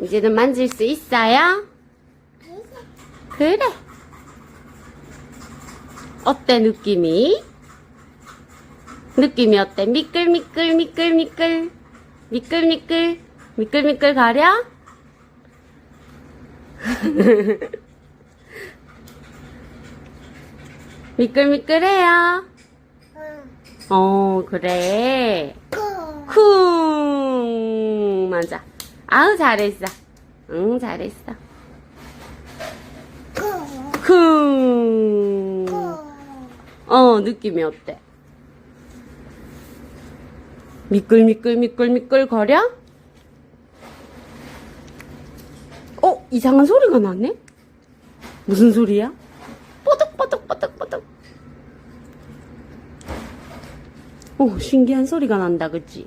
이제는 만질 수 있어요? 그래. 어때, 느낌이? 느낌이 어때? 미끌미끌, 미끌미끌. 미끌미끌. 미끌미끌 가려? 미끌미끌해요. 어, 그래. 쿵! 맞아. 아우, 잘했어. 응, 잘했어. 쿵! 어, 느낌이 어때? 미끌미끌 미끌미끌 거려? 어, 이상한 소리가 나네? 무슨 소리야? 뽀득뽀득뽀득뽀득. 오, 신기한 소리가 난다, 그치?